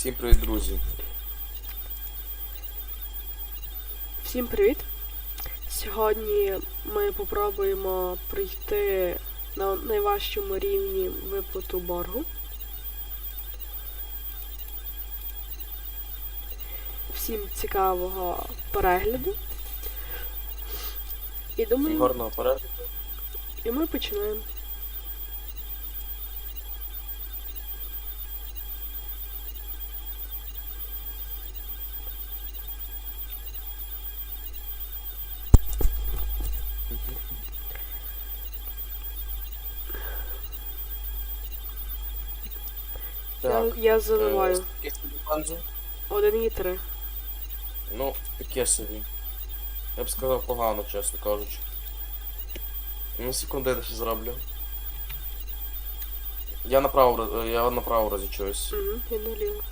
Всім привіт, друзі. Всім привіт! Сьогодні ми попробуємо пройти на найважчому рівні виплату боргу. Всім цікавого перегляду. І думаю, Гарного перегляду. і ми починаємо. Так. Я, я е, заливаю. скільки собі бензу? 1,3. Ну, таке собі. Я б сказав погано, чесно кажучи. Ну, секунду я ще зроблю. Я направо, е, я направо розічуюсь. Угу, я наліво.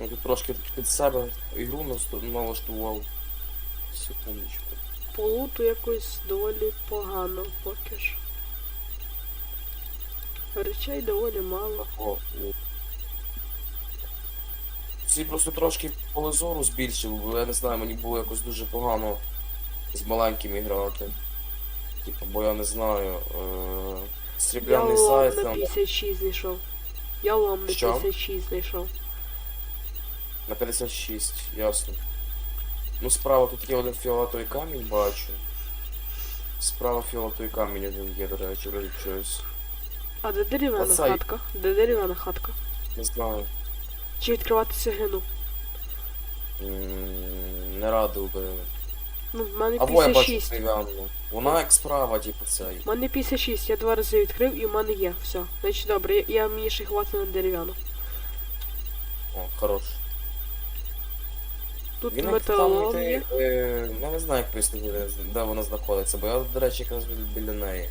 Я тут трошки під себе ігру налаштував. Секундочку. По луту якось доволі погано поки що. Речей доволі мало. О. Ці просто трошки полезору збільшив, бо я не знаю, мені було якось дуже погано з маленькими грати. Типу, бо я не знаю. Е... Я Срібляний лом сайт на там 56 знайшов. Я лом на Що? 56 знайшов. На 56, ясно. Ну, справа тут є один фіолетовий камінь, бачу. Справа фіолетовий камінь один є, до речі, вроді щось. А де дерев'яна Оцей. хатка? Де дерев'яна хатка? Не знаю. Чи відкривати цеглину? М, Не радив би. Ну, в мене А во я бачу 56. дерев'яну. Вона як справа, типу, цей. У мене 56, я два рази відкрив і в мене є. Все. Значить добре, я, я мені ще хватить на дерев'яну. О, хорош. Тут Він металолом там є. е, я не знаю, як пояснити, де вона знаходиться, бо я, до речі, якраз бі- біля неї.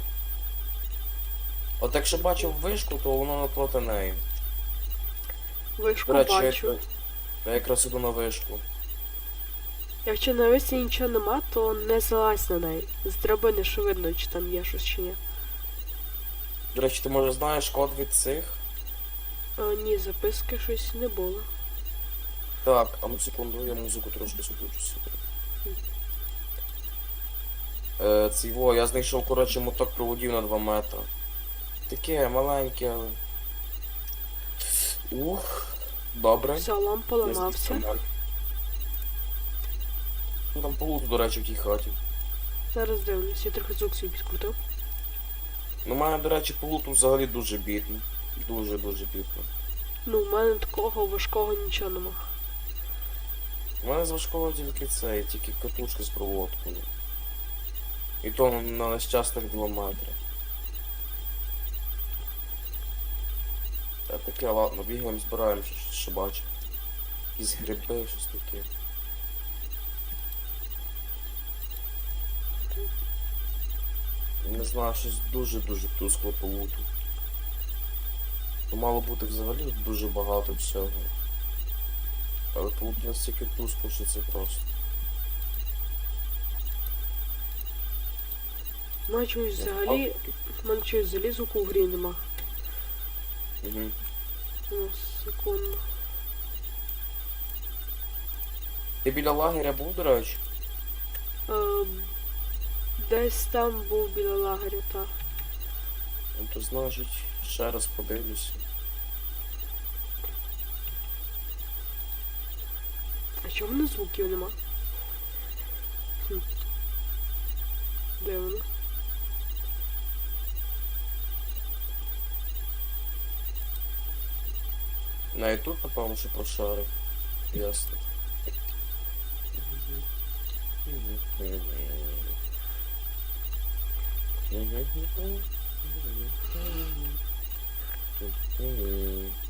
От якщо бачив вишку, то воно напроти неї. Вишку До речі, я, бачу. я якраз іду на вишку. Якщо на висі нічого нема, то не залазь на неї. З драбини що видно, чи там є щось чи ні. До речі, ти може знаєш код від цих? А, ні, записки щось не було. Так, а ну секунду, я музику трошки собі. Е, цей во, я знайшов, коротше, моток проводів на 2 метри. Таке маленьке, але. Ух, добре. Все, лам Я поламався. Ну там полуту, до речі, в тій хаті. Зараз дивлюсь, я трохи звук свій підкрутив. Ну, в мене, до речі, полуту взагалі дуже бідно. Дуже-дуже бідно. Ну, в мене такого важкого нічого нема. У мене з важкого тільки це, тільки катушка з проводкою. І то на, нещасних 2 метри. Та таке, ладно, бігаємо, збираємо, що, що бачимо. Якісь гриби, щось таке. Не знаю, щось дуже-дуже тускло по луту. Мало бути взагалі дуже багато всього. Але тут настільки тускло, що це просто. Мене чогось взагалі. Мене чогось взагалі звуку в грі нема. Угу. Ну, секунду. Ти біля лагеря був, до речі? Е, десь там був біля лагеря, так. Ну то значить, ще раз подивлюся. Чого в мене звуків нема? Хм. Де воно? На тут, напевно, що прошарив. Ясно.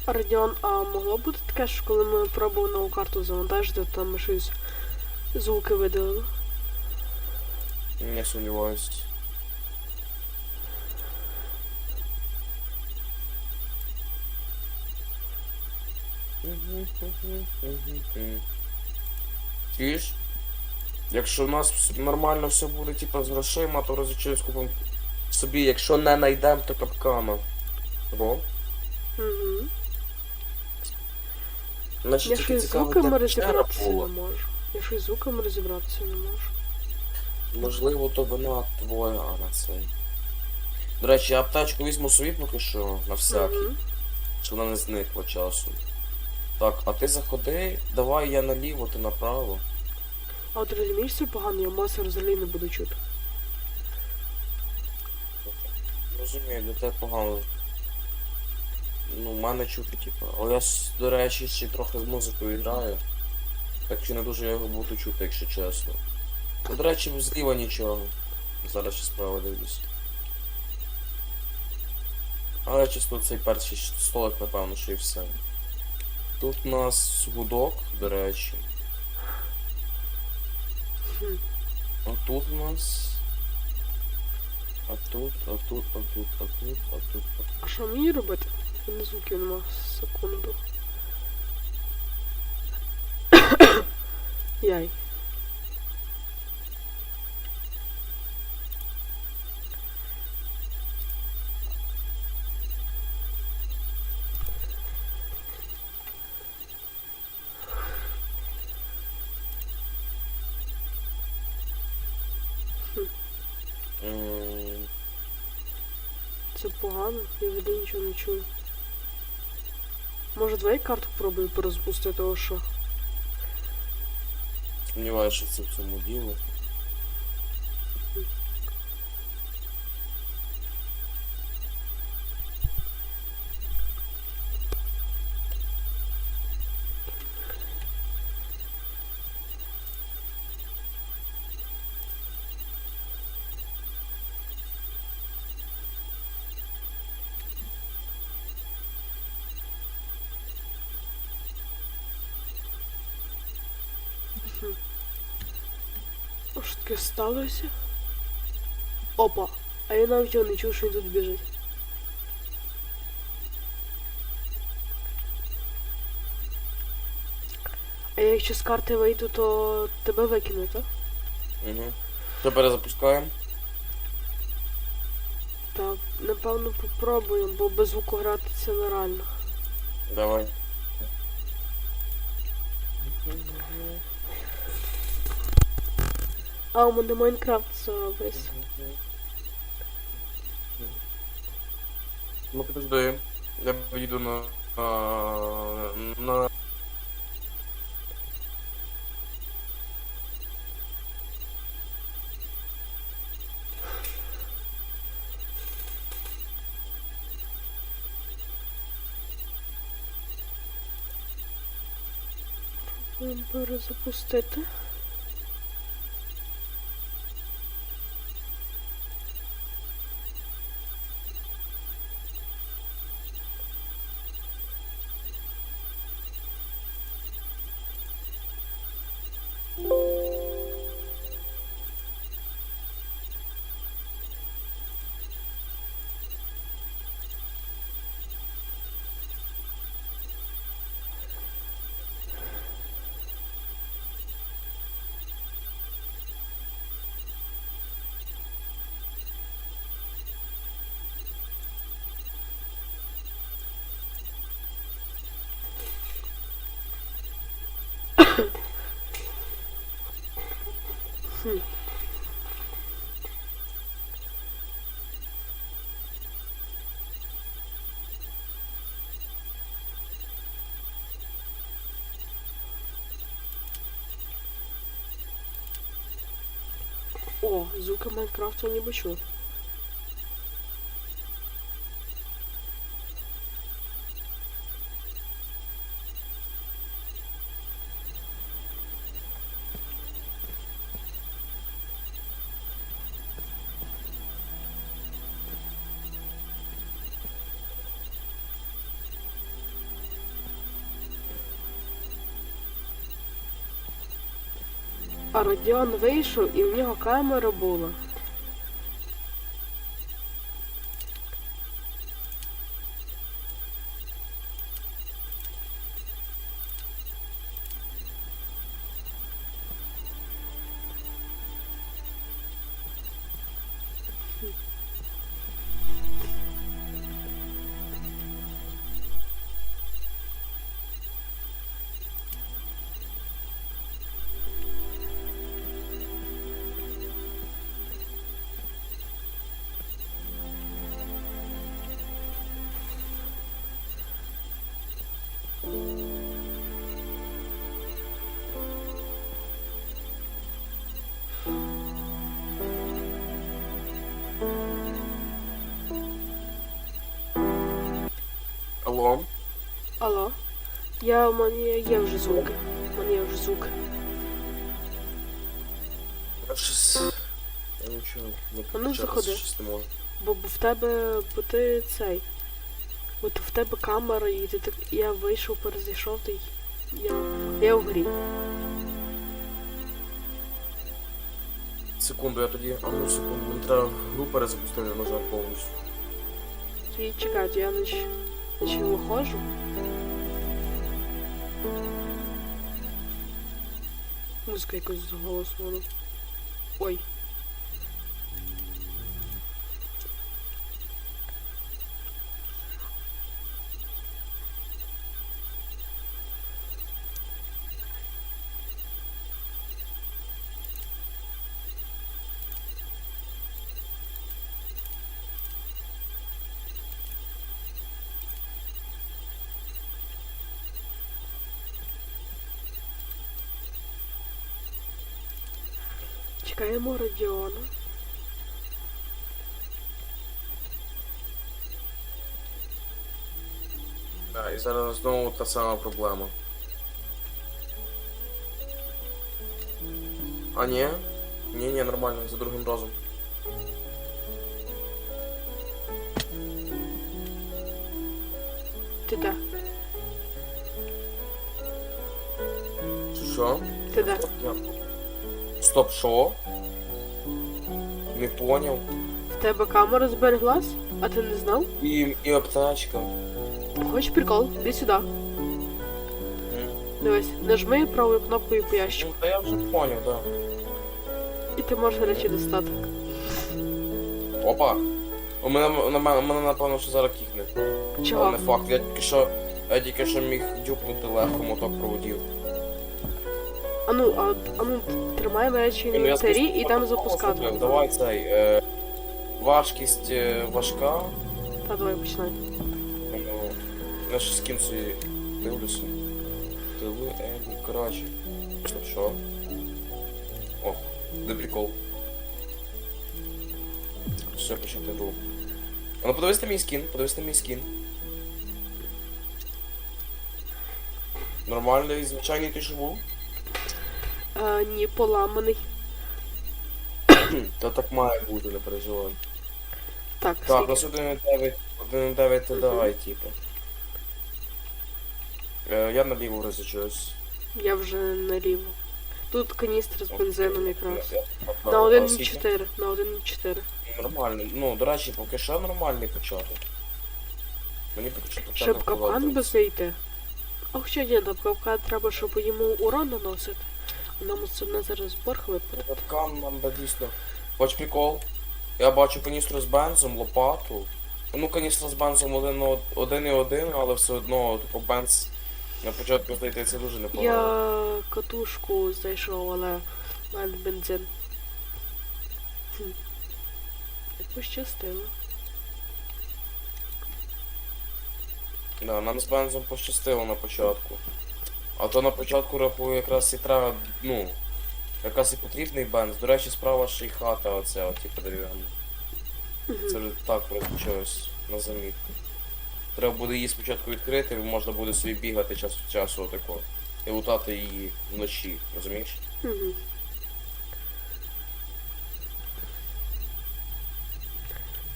Радіон, а могло бути таке, що коли ми пробували нову карту завантажити, там щось звуки видалили? Не сумніваюсь. Чуєш? Якщо в нас нормально все буде, типу, з грошима, то розучились купимо собі, якщо не знайдемо, то капкана. Во. Угу. Значить, Я тільки щось з цікаво, де печера розібратися не була. можу. Я щось з звуками розібратися не можу. Можливо, то вина твоя, а не цей. До речі, я аптечку візьму собі поки що, на всякий. Мгм. щоб вона не зникла часу. Так, а ти заходи, давай я наліво, ти направо. А от розумієш, це погано, я маси взагалі не буду чути. Розумію, для тебе погано. Ну, мене чути, типу. Але я, до речі, ще трохи з музикою граю. Так що не дуже я його буду чути, якщо чесно. Ну, до речі, зліва нічого. Зараз ще справа дивлюсь. Але чисто цей перший столик, напевно, що і все. Тут у нас гудок, до речі. А тут у нас. А тут, а тут, а тут, а тут, а тут, а тут. А що мені робити? Звуків нема. Секунду. Яй. М, Це погано, я взагалі нічого не чую. Може давай карту пробую порозпустити, того що. Сумніваюся, що це в цьому діло. А що таке сталося? Опа! А я навіть його не чув, що він тут біжить. А я якщо з карти вийду, то тебе викину, так? Угу. Що перезапускаємо? Та напевно попробуємо, бо без звуку грати це нереально. Давай. А, у мене Майнкрафт завис. Ну подожди. Я поїду на. на. Перезапустити. Хм. О, звуки Майнкрафту ніби чув. А Родіон вийшов і в нього камера була. Алло? Алло? Я в мене є вже звук. У мене є вже звук. Я щось. Я нічого не ну, заходи. щось не можу. Бо бо в тебе, бо ти цей. От в тебе камера, і ти так. Я вийшов, перезайшов, ти. Я. Я в грі. Секунду, я тоді. А ну секунду, мені треба гру перезапустити, на жаль, повністю. Чекайте, я нач... не виходжу. Музика якось голосно. ну. Ой. Чекаємо Родіона. Так, і зараз знову та сама проблема. А ні? Ні, ні, нормально, за другим разом. Ти де? Що? Ти де? Я- Стоп, що? Не поняв. В тебе камера збереглась? А ти не знав? І, і аптечка. Хочеш прикол? Іди сюди. Дивись, нажми правою кнопкою по ящику. Ну, Та я вже поняв, так. І ти можеш речі достати. Опа. У мене, на мене, мене напевно, що зараз кікне. Але не факт, я тільки що. Я тільки що міг дюпнути легко моток проводів. А ну, а, а ну, тримай речі на інвентарі і там запускати. Давай цей. Е, важкість е, важка. Та давай починай. Ну, я ще з ким собі дивлюся. Тили, Елі, коротше. Стоп, що? О, де прикол. Все, почати гру. А ну подивись на мій скін, подивись на мій скін. Нормальний, звичайний ти що був? А, ні, поламаний. Та так має бути, не переживай. Так, Так, скільки? нас 1.9, 1.9 то давай, типу. Е, я наліво розучусь. Я вже наліво. Тут каністра з бензином якраз. На а 1.4. На 1.4. скільки? Нормально. Ну, до речі, поки що нормальний початок. Мені поки що початок Щоб капкан подобається. би зайти. Ох, що ні, там капкан треба, щоб йому урон наносити. Нам це не зараз борг випаде. Капкан нам би дійсно. Хоч прикол. Я бачу каністру з бензом, лопату. Ну, каністра з бензом один, на од- один і один, але все одно типу бенз на початку знайти це дуже непогано. Я катушку знайшов, але в мене бензин. Хм. Як пощастило. Да, нам з бензом пощастило на початку. А то на початку рахую якраз і треба, ну, якраз і потрібний бенз. До речі, справа ще й хата оця, от, типу, дерев'яна. Це вже так розпочалось на замітку. Треба буде її спочатку відкрити, можна буде собі бігати час від часу отако. І лутати її вночі, розумієш? Мгм.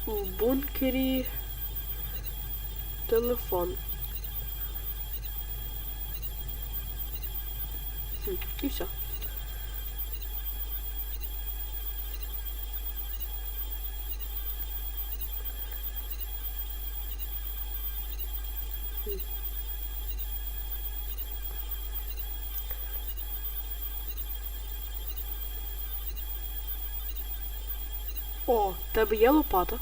У бункері телефон. И все. О, тебе є лопата.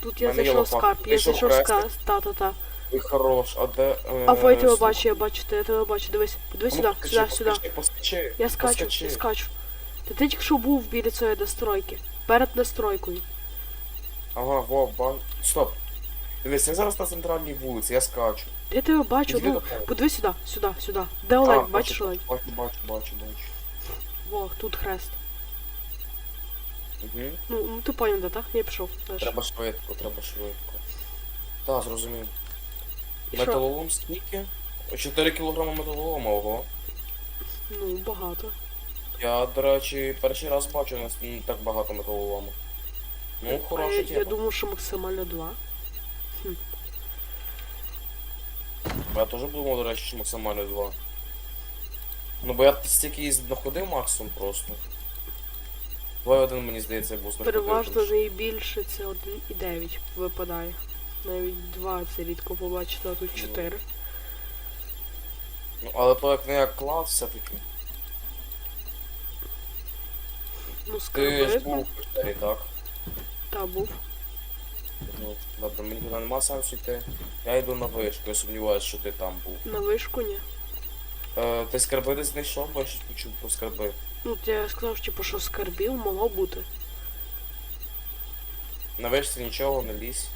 Тут я зашел в скарб, я зашел в скарб, та-та-та. Ви хорош, а де. Е, А во, я тебе бачу, я бачу, я тебе бачу, дивись, подивись а ну, сюди, сюди, сюди. поскочи, Я скачу, я скачу. Та ти тільки що був біля цієї настройки. Перед настройкою. Ага, во, ба... Стоп. Дивись, я зараз на центральній вулиці, я скачу. Я тебе бачу, Іди ну, до подивись сюди, сюди, сюди. Де А, бачиш Олень? Бачу, бачу, бачу, бачу. Во, тут хрест. Угу. Ну, ну ти поняв, да, так? Я пішов. Треба швидко, треба швидко. Так, зрозумів. І? Металолом скільки? 4 кг металолома, ого. Ну, багато. Я, до речі, перший раз бачу нас не так багато металолому. Ну, я, хороша я тема. думав, що максимально два. Я теж думав, до речі, що максимально 2. Ну, бо я стільки її знаходив максимум просто. 2,1 мені здається був знаходив. Переважно найбільше це 1,9 випадає. Навіть 2 це рідко побачити, а тут Ну. 4. Ну, але то як не як клад все-таки. Ну, Ти ж був в печері, так? та був. Ну, Ладно, мені туди нема сенсу йти. Я йду на вишку, я сумніваюся, що ти там був. На вишку ні. Е, ти скарби десь знайшов, бо я щось почув про скарби. Ну, я сказав, типу, що скарбів могло бути. На вишці нічого, не лізь.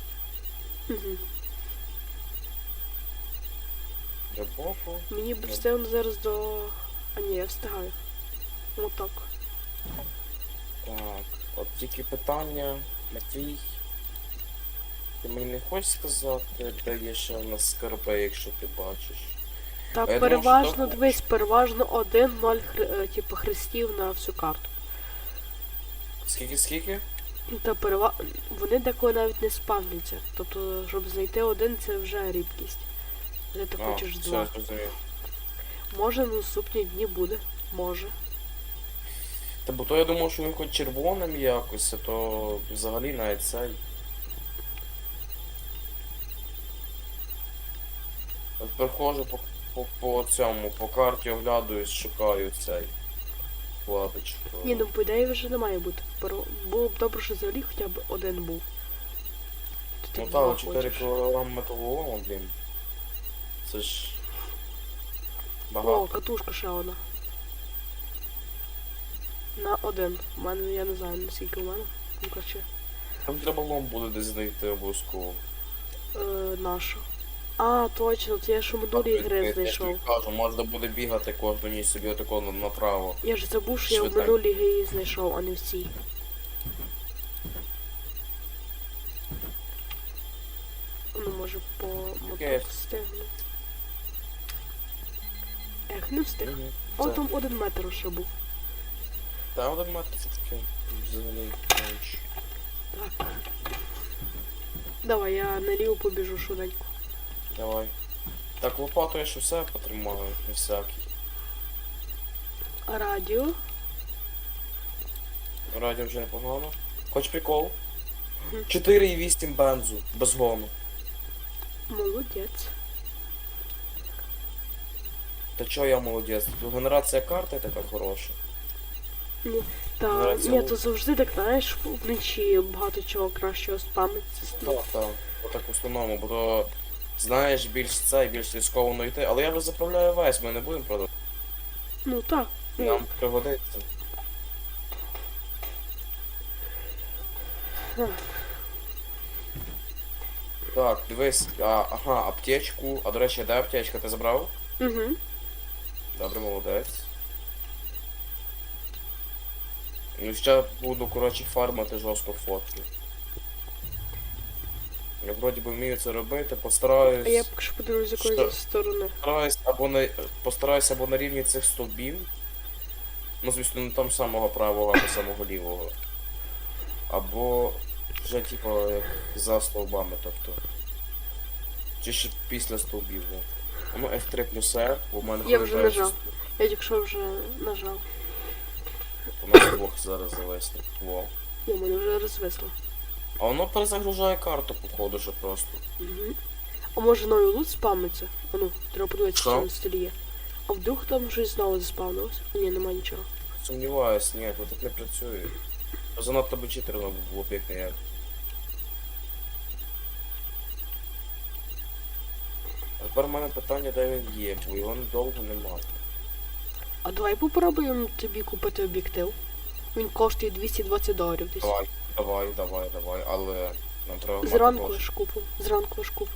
Угу. Глибоко. Мені б встигнути зараз до. А ні, я встигаю. Отак. Так, от тільки питання, Матвій. Ти мені не хочеш сказати, де є ще у нас скарби, якщо ти бачиш. Та я думав, переважно, що дивись, переважно один-ноль хр... е, типу, хрестів на всю карту. Скільки, скільки? Та перева... вони деколи навіть не спавняться. Тобто, щоб знайти один, це вже рідкість. Де ти А, хочеш все, два. зрозумів. Може на наступні дні буде. Може. Та бо то я думав, що він хоч червоним якось, а то взагалі навіть цей. От Приходжу по, по, по цьому, по карті оглядуюсь, шукаю цей вкладочку. Ні, ну по ідеї вже не має бути. Було б добре, що взагалі хоча б один був. Ти Ну так 4 хочеш. кг металолому, блін. Це ж. Багато. О, катушка ще одна. На один. У мене я не знаю наскільки у мене. Ну короче. Там треба лом буде десь знайти обов'язково. Е, нашу. А, точно, це я Я- гри я знайшов. тобі кажу, можна буде бігати кожну ніч собі отако направо. Я ж забув, що я в Швиденько. минулій грі знайшов, а не в цій. Ну, може, по Окей. моток встигну. Ех, не встиг. О, там один метр ще був. Та один метр це таке взагалі. Так. Давай, я наліво побіжу швиденько. Давай. Так, лопату я ще все потримаю, не всякий. Радіо? Радіо вже непогано. Хоч прикол? Мгм. 4,8 бензу, без гону. Молодець. Та чо я молодець? Тут генерація карти така хороша. Та Генерація ні, то завжди так, знаєш, вночі багато чого кращого спамиться. Так, так. Отак в основному, бо то знаєш більш це і більш ризиковано йти. Але я вже заправляю весь, ми не будемо продавати. Ну так. Нам пригодиться. Так, дивись, а, ага, аптечку. А до речі, де аптечка? Ти забрав? Угу. Добре, молодець. Ну ще буду, коротше, фармити жорстко фотки. Я вроді би вмію це робити, постараюсь. А я поки що подивлюсь з якої Що? сторони. Постараюсь або на постараюсь або на рівні цих стовбів. Ну, звісно, не там самого правого, або самого лівого. Або вже типу як за стовбами, тобто. Чи ще після стовбів. ну. А Ну F3 плюс R, бо в мене Я вже нажав. Я тільки що вже нажав. У нас двох зараз завесли. Во. Я мене вже розвисло. А воно перезагружає карту, походу, що просто. Угу. А може новий лут спавниться? А ну, треба подивитися, Що? що на столі є. А вдруг там щось знову заспавнилось? Ні, нема нічого. Сумніваюсь, ні, тут так не працює. Занадто би читерно було б як не як. А Тепер в мене питання, де він є, бо його довго немає. А давай попробуємо тобі купити об'єктив. Він коштує 220 доларів десь. Давай, давай, давай, давай, але нам треба мати Зранку гроші. аж купу. Зранку аж купу.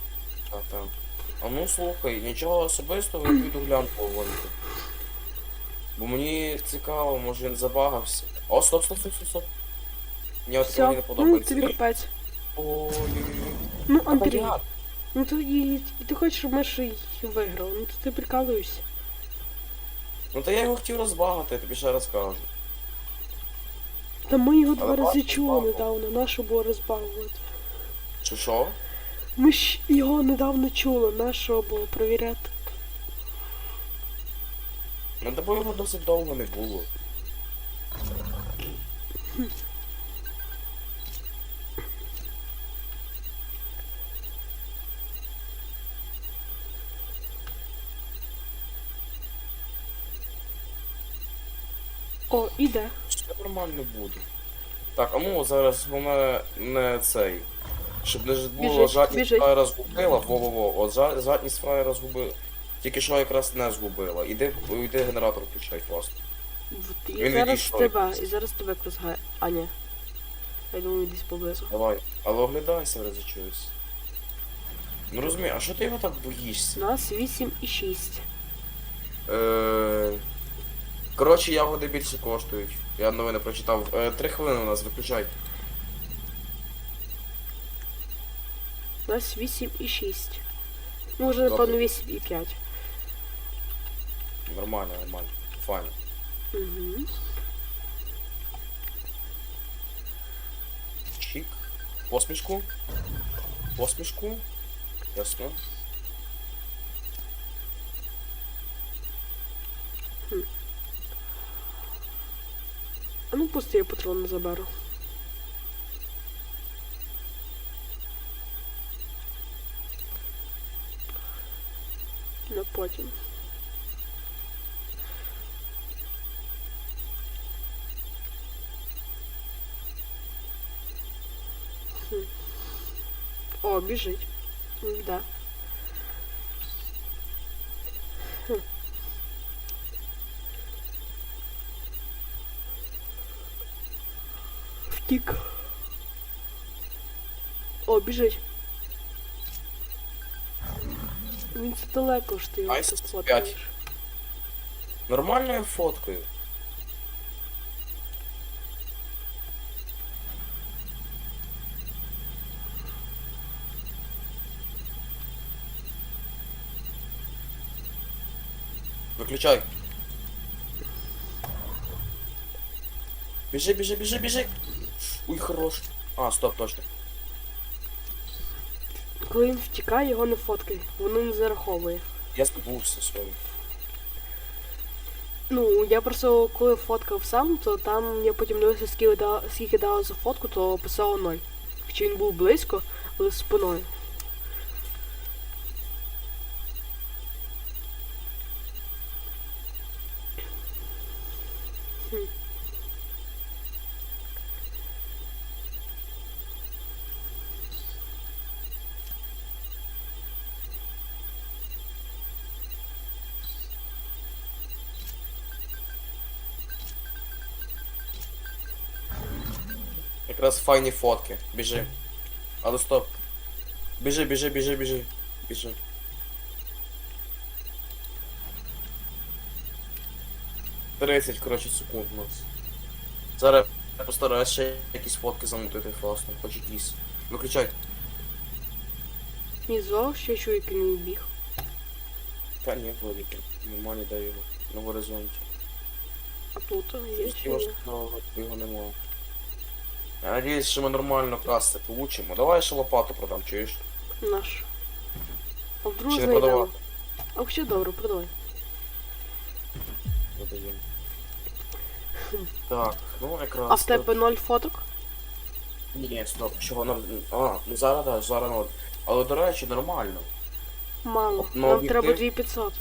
Так, так. А ну слухай, нічого особистого, я піду глянку вводити. Бо мені цікаво, може він забагався. О, стоп, стоп, стоп, стоп, стоп. Мені от мені не ну подобається. тобі капець. Ой-ой-ой. Ну, А Андрій, ну то і, і ти хочеш, щоб ми ще й виграли. Ну то ти прикалуєшся. Ну то я його хотів розбагати, я тобі ще раз кажу. Та ми його два рази чули недавно, нащо було розбавувати. Чи що? Ми ж його недавно чули, нащо було провіряти. Ну тобою його досить довго не було. О, іде. Нормально буде. Так, а ну зараз вона не цей. Щоб не було жадність фраєра згубила, во-во-во. От жа- жадність фраєра згубила. Тільки що якраз не згубила. Іди, іди генератор включай фаст. І Він зараз відійшов тебе, і зараз тебе крузгає. А, ні. Я думаю, десь поблизу. Давай. Але оглядайся разі чогось. Ну розумію, а що ти його так У нас 8 і 6. Е... Коротше, ягоди більше коштують. Я новини прочитав. Е, три хвилини у нас, виключай. У нас 8 і 6. Ну, вже, напевно, 8 і 5. Нормально, нормально. Файно. Угу. Чик. Посмішку. Посмішку. Ясно. А ну пусти я патрони заберу. На потім. Хм. О, біжить. М, Да. Втік. О, біжить. Він це далеко ж ти його Айс тут 5. фоткаєш. Нормальною фоткою. Выключай. Бежи, бежи, бежи, бежи. Ой, хорош. А, стоп, точно. Коли він втікає, його не фоткай, воно не зараховує. Я спутался с вами. Ну, я просто коли фоткав сам, то там я потім дивився, скільки дало, скільки дало за фотку, то писало 0. Хоча він був близько, але спиною. Хм. Якраз файні фотки. Біжи. Але стоп. Біжи, біжи, біжи, біжи. Біжи. Тридцять, коротше, секунд у нас. Зараз я постараюсь ще якісь фотки замутити фастом, хоч якісь. Виключай. Ні, звав, що я чую, як він біг. Та ні, вроді. Нема ніде його. На горизонті. А тут є чи Його ні? його- його нема. Я надіюсь, що ми нормально касти получимо. Давай ще лопату продам, чуєш? Наш. А вдруг Чи не знайдемо. А взагалі добре, продавай. Продаємо. Так, ну якраз. А в тебе ноль фоток? Ні, стоп, чого нам. А, ну зараз так, зараз ноль. Але до речі, нормально. Мало. Ну, Нам об'єктив- треба 2500.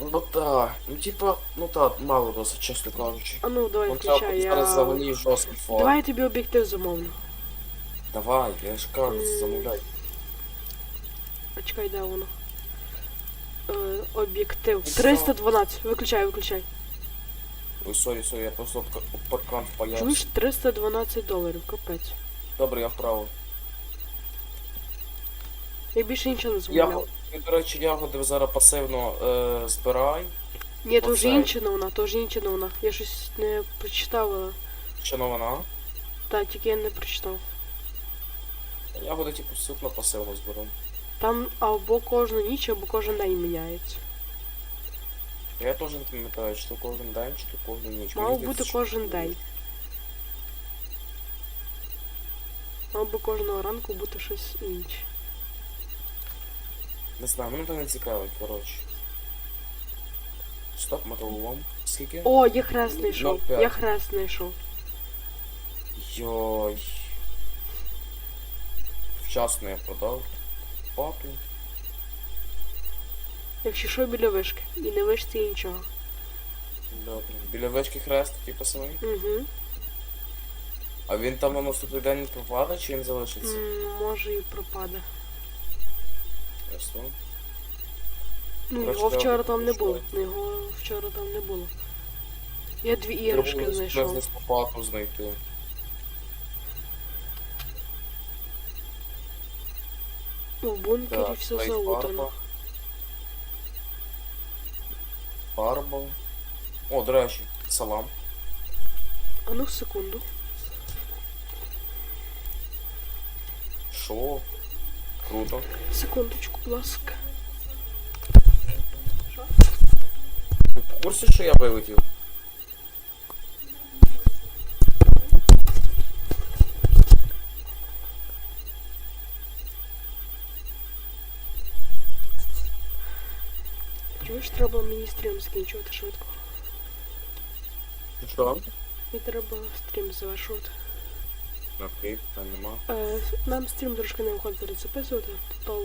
Ну так, ну типа, ну так, мало досить, чесно кажучи. А ну, давай Ну включай, зараз я... жорсткий фон. Давай я тобі об'єктив замовлю. Давай, я ж кажу, замовляй. А чекай, де воно? Е, об'єктив. Ну, 312. Виключай, виключай. Ой, сорі, сорі, я просто паркан впаявся. Чуєш 312 доларів, капець. Добре, я вправо. Я більше нічого не Я, і, до речі, ягоди зараз пасивно е, збирай. Ні, то вже інша новина, то вже інша новина. Я щось не прочитав. Ще новина. Так, тільки я не прочитав. Ягоди, типу, супно пасивно зберу. Там або кожну ніч, або кожен день міняється. Я теж не пам'ятаю, чи то кожен день, чи то кожну ніч. Мав бути кожен день. Мав би кожного ранку бути щось інше. Не знаю, мене це не цікавить, коротше. Стоп, металолом. Скільки? О, я хрест знайшов. 0,5. Я хрест знайшов. Йой. Вчасно я продав. Папу. Якщо що біля вишки. І не вишці і нічого. Добре. Біля вечки хрест, типу самий. Угу. А він там на наступний день не пропаде, чи він залишиться? Може і пропаде. Ясно. Ну, його треба вчора там не було. Ну, його вчора там не було. Я дві Треба іграшки знайшов. з папу знайти. Ну, в бункері Так, все залутано. Фарба. О, до речі, салам. А ну секунду. Шо? Круто. Секундочку, будь ласка. Ти в курсі, що я вилетів? Чого ж треба мені стрім закінчувати швидко? Що? І треба стрім завершувати. Окей, питань нема. Е, нам стрім трошки не виходить зараз записувати, то